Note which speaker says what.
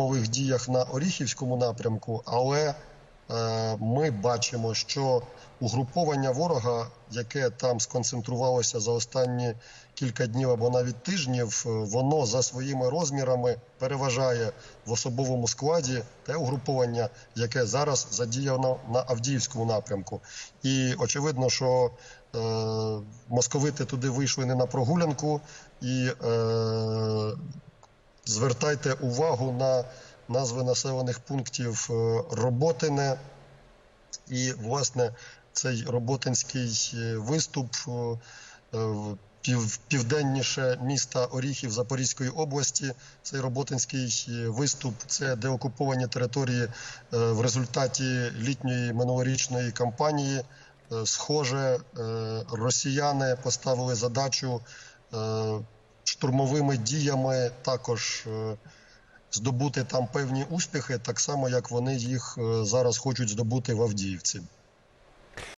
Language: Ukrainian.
Speaker 1: нових діях на Оріхівському напрямку, але е, ми бачимо, що угруповання ворога, яке там сконцентрувалося за останні кілька днів або навіть тижнів, е, воно за своїми розмірами переважає в особовому складі те угруповання, яке зараз задіяно на Авдіївському напрямку. І очевидно, що е, московити туди вийшли не на прогулянку і е, звертайте увагу на назви населених пунктів е, Роботине. І, власне, цей роботинський е, виступ е, пів, південніше міста Оріхів Запорізької області. Цей роботинський виступ це деокуповані території в результаті літньої минулорічної кампанії. Схоже, росіяни поставили задачу штурмовими діями також е, здобути там певні успіхи, так само як вони їх е, зараз хочуть здобути в Авдіївці.